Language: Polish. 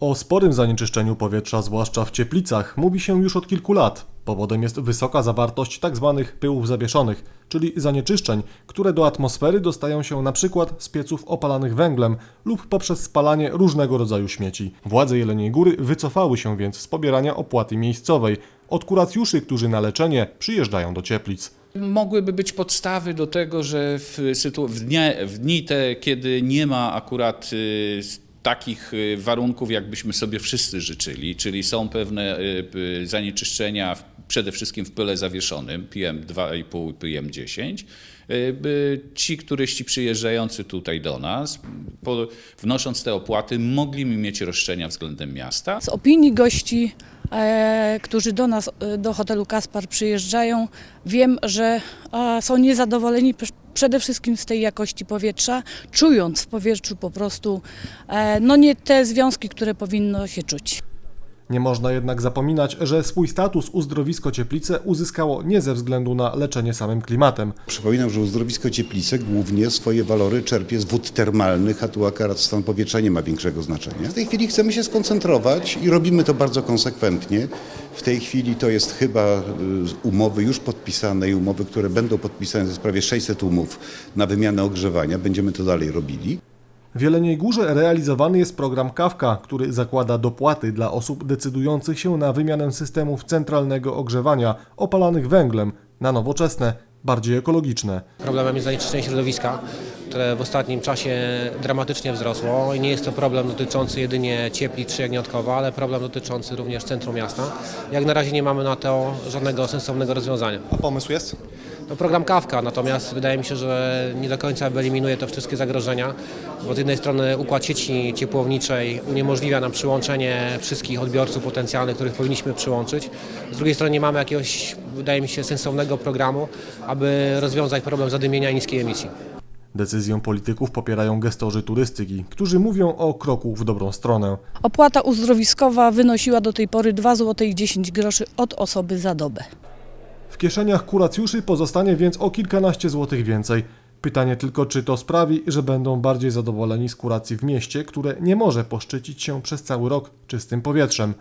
O sporym zanieczyszczeniu powietrza, zwłaszcza w cieplicach, mówi się już od kilku lat. Powodem jest wysoka zawartość tzw. pyłów zawieszonych, czyli zanieczyszczeń, które do atmosfery dostają się przykład z pieców opalanych węglem lub poprzez spalanie różnego rodzaju śmieci. Władze Jeleniej Góry wycofały się więc z pobierania opłaty miejscowej od kuracjuszy, którzy na leczenie przyjeżdżają do Cieplic. Mogłyby być podstawy do tego, że w, w, dnie, w dni te, kiedy nie ma akurat y, takich y, warunków, jakbyśmy sobie wszyscy życzyli, czyli są pewne y, zanieczyszczenia, przede wszystkim w pyle zawieszonym, PM2,5 i PM10, y, ci turyści przyjeżdżający tutaj do nas, wnosząc te opłaty, mogli mieć roszczenia względem miasta. Z opinii gości, którzy do nas, e, do hotelu Kaspar przyjeżdżają, wiem, że e, są niezadowoleni pr- przede wszystkim z tej jakości powietrza, czując w powietrzu po prostu e, no nie te związki, które powinno się czuć. Nie można jednak zapominać, że swój status uzdrowisko Cieplice uzyskało nie ze względu na leczenie samym klimatem. Przypominam, że uzdrowisko Cieplice głównie swoje walory czerpie z wód termalnych, a tu akurat stan powietrza nie ma większego znaczenia. W tej chwili chcemy się skoncentrować i robimy to bardzo konsekwentnie. W tej chwili to jest chyba y, umowy już podpisane i umowy, które będą podpisane, to jest prawie 600 umów na wymianę ogrzewania. Będziemy to dalej robili. W Jeleniej Górze realizowany jest program Kawka, który zakłada dopłaty dla osób decydujących się na wymianę systemów centralnego ogrzewania opalanych węglem na nowoczesne, bardziej ekologiczne. Problemem jest zanieczyszczenie środowiska, które w ostatnim czasie dramatycznie wzrosło i nie jest to problem dotyczący jedynie ciepli czy ale problem dotyczący również centrum miasta. Jak na razie nie mamy na to żadnego sensownego rozwiązania. A pomysł jest? To program Kawka, natomiast wydaje mi się, że nie do końca wyeliminuje to wszystkie zagrożenia, bo z jednej strony układ sieci ciepłowniczej uniemożliwia nam przyłączenie wszystkich odbiorców potencjalnych, których powinniśmy przyłączyć. Z drugiej strony nie mamy jakiegoś, wydaje mi się, sensownego programu, aby rozwiązać problem zadymienia i niskiej emisji. Decyzję polityków popierają gestorzy turystyki, którzy mówią o kroku w dobrą stronę. Opłata uzdrowiskowa wynosiła do tej pory 2 zł i 10 groszy od osoby za dobę. W kieszeniach kuracjuszy pozostanie więc o kilkanaście złotych więcej. Pytanie tylko, czy to sprawi, że będą bardziej zadowoleni z kuracji w mieście, które nie może poszczycić się przez cały rok czystym powietrzem.